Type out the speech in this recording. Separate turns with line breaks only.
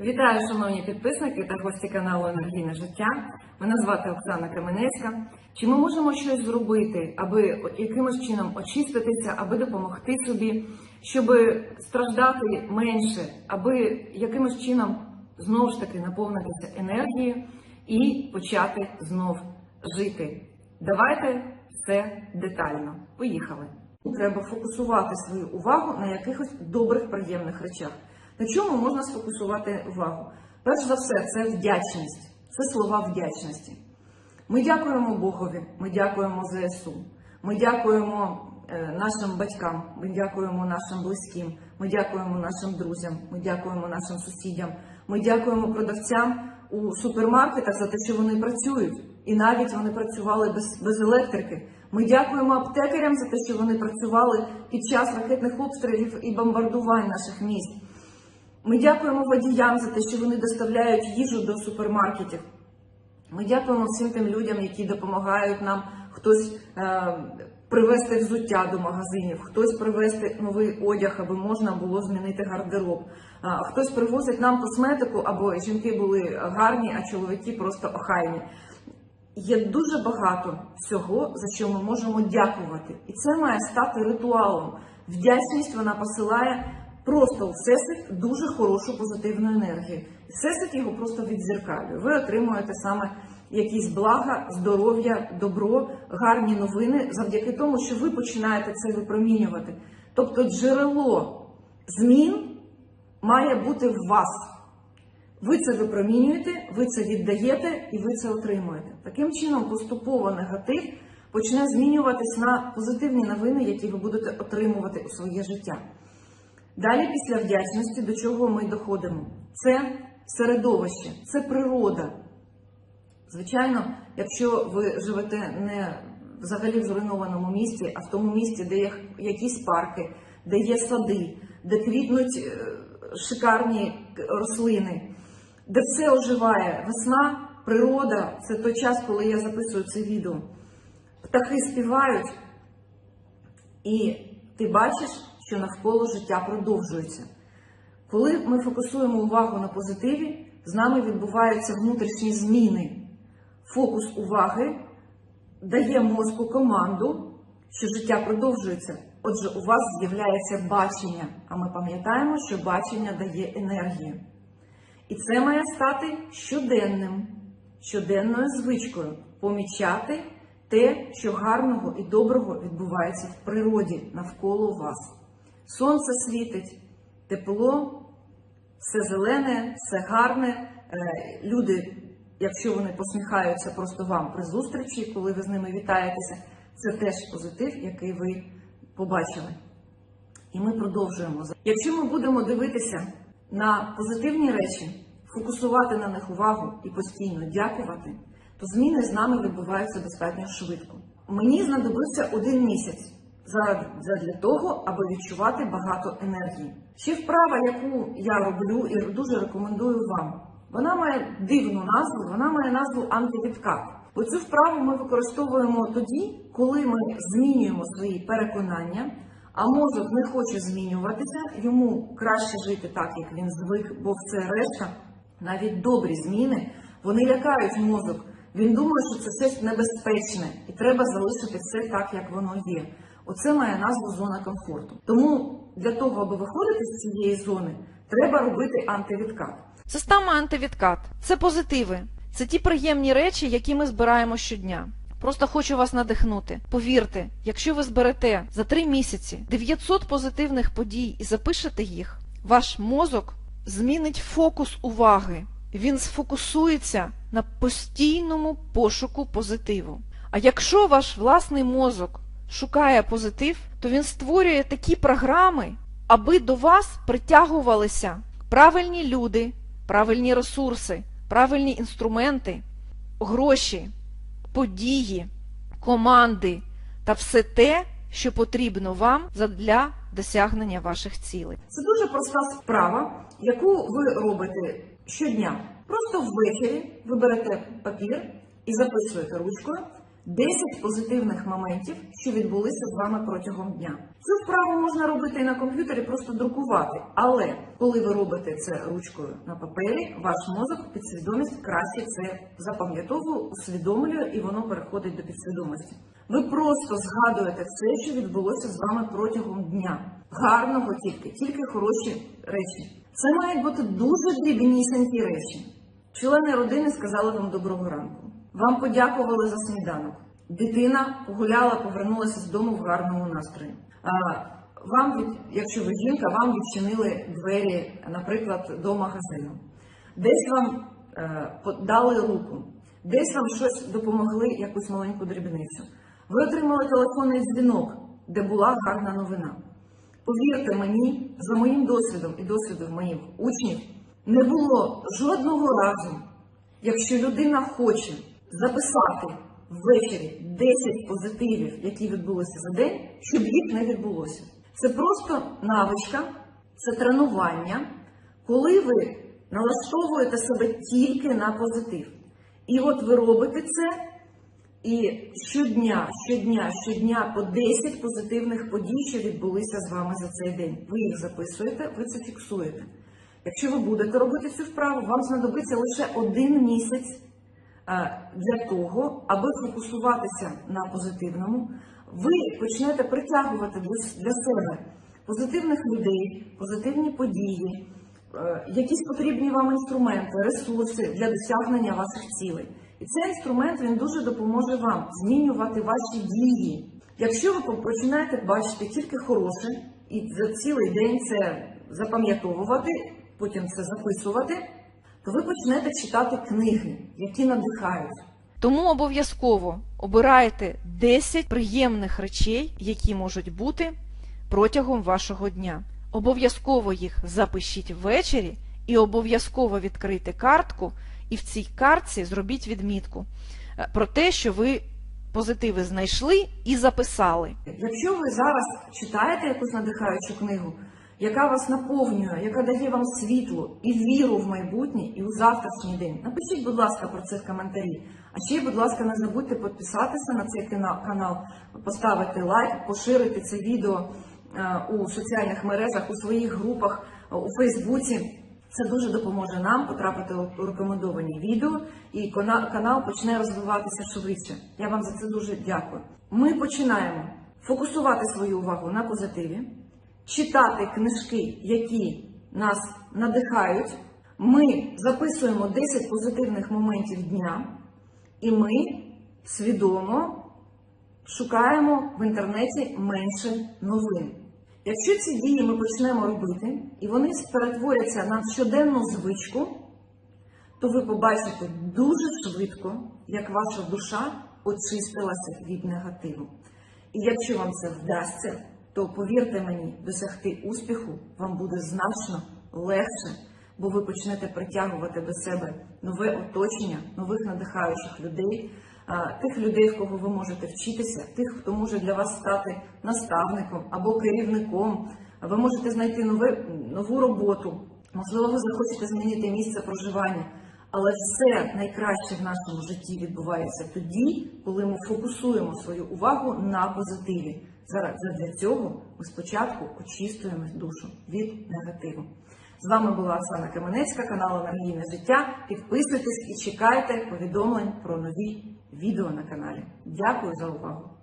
Вітаю, шановні підписники та гості каналу Енергійне життя. Мене звати Оксана Каменецька. Чи ми можемо щось зробити, аби якимось чином очиститися, аби допомогти собі, щоб страждати менше, аби якимось чином знову ж таки наповнитися енергією і почати знов жити? Давайте все детально. Поїхали. Треба фокусувати свою увагу на якихось добрих, приємних речах. На чому можна сфокусувати увагу? Перш за все, це вдячність, це слова вдячності. Ми дякуємо Богові, ми дякуємо ЗСУ, ми дякуємо е, нашим батькам, ми дякуємо нашим близьким, ми дякуємо нашим друзям, ми дякуємо нашим сусідям, ми дякуємо продавцям у супермаркетах за те, що вони працюють. І навіть вони працювали без, без електрики. Ми дякуємо аптекарям за те, що вони працювали під час ракетних обстрілів і бомбардувань наших міст. Ми дякуємо водіям за те, що вони доставляють їжу до супермаркетів. Ми дякуємо всім тим людям, які допомагають нам хтось е, привезти взуття до магазинів, хтось привезти новий одяг, аби можна було змінити гардероб. А хтось привозить нам косметику, або жінки були гарні, а чоловіки просто охайні. Є дуже багато всього, за що ми можемо дякувати. І це має стати ритуалом. Вдячність вона посилає просто всесвіт дуже хорошу позитивну енергію. Всесвіт його просто відзеркалює. Ви отримуєте саме якісь блага, здоров'я, добро, гарні новини завдяки тому, що ви починаєте це випромінювати. Тобто джерело змін має бути в вас. Ви це випромінюєте, ви це віддаєте і ви це отримуєте. Таким чином, поступово негатив почне змінюватись на позитивні новини, які ви будете отримувати у своє життя. Далі, після вдячності, до чого ми доходимо? Це середовище, це природа. Звичайно, якщо ви живете не взагалі в зруйнованому місті, а в тому місті, де є якісь парки, де є сади, де квітнуть е, шикарні рослини, де все оживає. Весна, природа це той час, коли я записую це відео. Птахи співають, і ти бачиш, що навколо життя продовжується. Коли ми фокусуємо увагу на позитиві, з нами відбуваються внутрішні зміни. Фокус уваги дає мозку команду, що життя продовжується. Отже, у вас з'являється бачення, а ми пам'ятаємо, що бачення дає енергію. І це має стати щоденним, щоденною звичкою помічати те, що гарного і доброго відбувається в природі навколо вас. Сонце світить, тепло, все зелене, все гарне. Е, Люди, якщо вони посміхаються просто вам при зустрічі, коли ви з ними вітаєтеся, це теж позитив, який ви побачили. І ми продовжуємо. Якщо ми будемо дивитися на позитивні речі, фокусувати на них увагу і постійно дякувати, то зміни з нами відбуваються достатньо швидко. Мені знадобився один місяць для того, аби відчувати багато енергії. Ще вправа, яку я роблю і дуже рекомендую вам. Вона має дивну назву, вона має назву антивідкат. Оцю вправу ми використовуємо тоді, коли ми змінюємо свої переконання, а мозок не хоче змінюватися, йому краще жити так, як він звик, бо все решта, навіть добрі зміни, вони лякають мозок. Він думає, що це щось небезпечне, і треба залишити все так, як воно є. Оце має назву зона комфорту. Тому для того, аби виходити з цієї зони, треба робити антивідкат.
Система антивідкат це позитиви. Це ті приємні речі, які ми збираємо щодня. Просто хочу вас надихнути. Повірте, якщо ви зберете за три місяці 900 позитивних подій і запишете їх, ваш мозок змінить фокус уваги. Він сфокусується на постійному пошуку позитиву. А якщо ваш власний мозок шукає позитив, то він створює такі програми, аби до вас притягувалися правильні люди, правильні ресурси, правильні інструменти, гроші, події, команди та все те, що потрібно вам для досягнення ваших цілей.
Це дуже проста справа, яку ви робите щодня. Просто ввечері ви берете папір і записуєте ручкою 10 позитивних моментів, що відбулися з вами протягом дня. Цю вправу можна робити і на комп'ютері, просто друкувати. Але коли ви робите це ручкою на папері, ваш мозок, підсвідомість краще це запам'ятовує, усвідомлює і воно переходить до підсвідомості. Ви просто згадуєте все, що відбулося з вами протягом дня. Гарного тільки, тільки хороші речі. Це мають бути дуже дрібнісенькі речі. Члени родини сказали вам доброго ранку. Вам подякували за сніданок. Дитина погуляла, повернулася з дому в гарному настрої. Вам, якщо ви жінка, вам відчинили двері, наприклад, до магазину. Десь вам е, дали руку, десь вам щось допомогли, якусь маленьку дрібницю. Ви отримали телефонний дзвінок, де була гарна новина. Повірте мені, за моїм досвідом і досвідом моїх учнів, не було жодного разу, якщо людина хоче записати ввечері 10 позитивів, які відбулися за день, щоб їх не відбулося. Це просто навичка, це тренування, коли ви налаштовуєте себе тільки на позитив. І от ви робите це. І щодня, щодня, щодня по 10 позитивних подій, що відбулися з вами за цей день. Ви їх записуєте, ви це фіксуєте. Якщо ви будете робити цю вправу, вам знадобиться лише один місяць для того, аби фокусуватися на позитивному. Ви почнете притягувати для- для себе позитивних людей, позитивні події, е, якісь потрібні вам інструменти, ресурси для досягнення ваших цілей. І цей інструмент він дуже допоможе вам змінювати ваші дії. Якщо ви починаєте бачити тільки хороше і за цілий день це запам'ятовувати, потім це записувати, то ви почнете читати книги, які надихають.
Тому обов'язково обирайте 10 приємних речей, які можуть бути протягом вашого дня. Обов'язково їх запишіть ввечері і обов'язково відкрийте картку, і в цій картці зробіть відмітку е, про те, що ви позитиви знайшли і записали.
Якщо ви зараз читаєте якусь надихаючу книгу, яка вас наповнює, яка дає вам світло і віру в майбутнє і у завтрашній день, напишіть, будь ласка, про це в коментарі. А ще, будь ласка, не забудьте підписатися на цей канал, поставити лайк, поширити це відео е, у соціальних мережах, у своїх групах, е, у Фейсбуці. Це дуже допоможе нам потрапити у рекомендовані відео, і канал почне розвиватися швидше. Я вам за це дуже дякую. Ми починаємо фокусувати свою увагу на позитиві, читати книжки, які нас надихають. Ми записуємо 10 позитивних моментів дня, і ми свідомо шукаємо в інтернеті менше новин. Якщо ці дії ми почнемо робити, і вони перетворяться на щоденну звичку, то ви побачите дуже швидко, як ваша душа очистилася від негативу. І якщо вам це вдасться, то повірте мені, досягти успіху вам буде значно легше, бо ви почнете притягувати до себе нове оточення, нових надихаючих людей, тих людей, в кого ви можете вчитися, тих, хто може для вас стати наставником або керівником. Ви можете знайти нове, нову роботу. Можливо, ви захочете змінити місце проживання. Але все найкраще в нашому житті відбувається тоді, коли ми фокусуємо свою увагу на позитиві. Зараз для цього ми спочатку очистуємо душу від негативу. З вами була Оксана Каменецька, канал Енергійне життя. Підписуйтесь і чекайте повідомлень про нові відео на каналі. Дякую за увагу!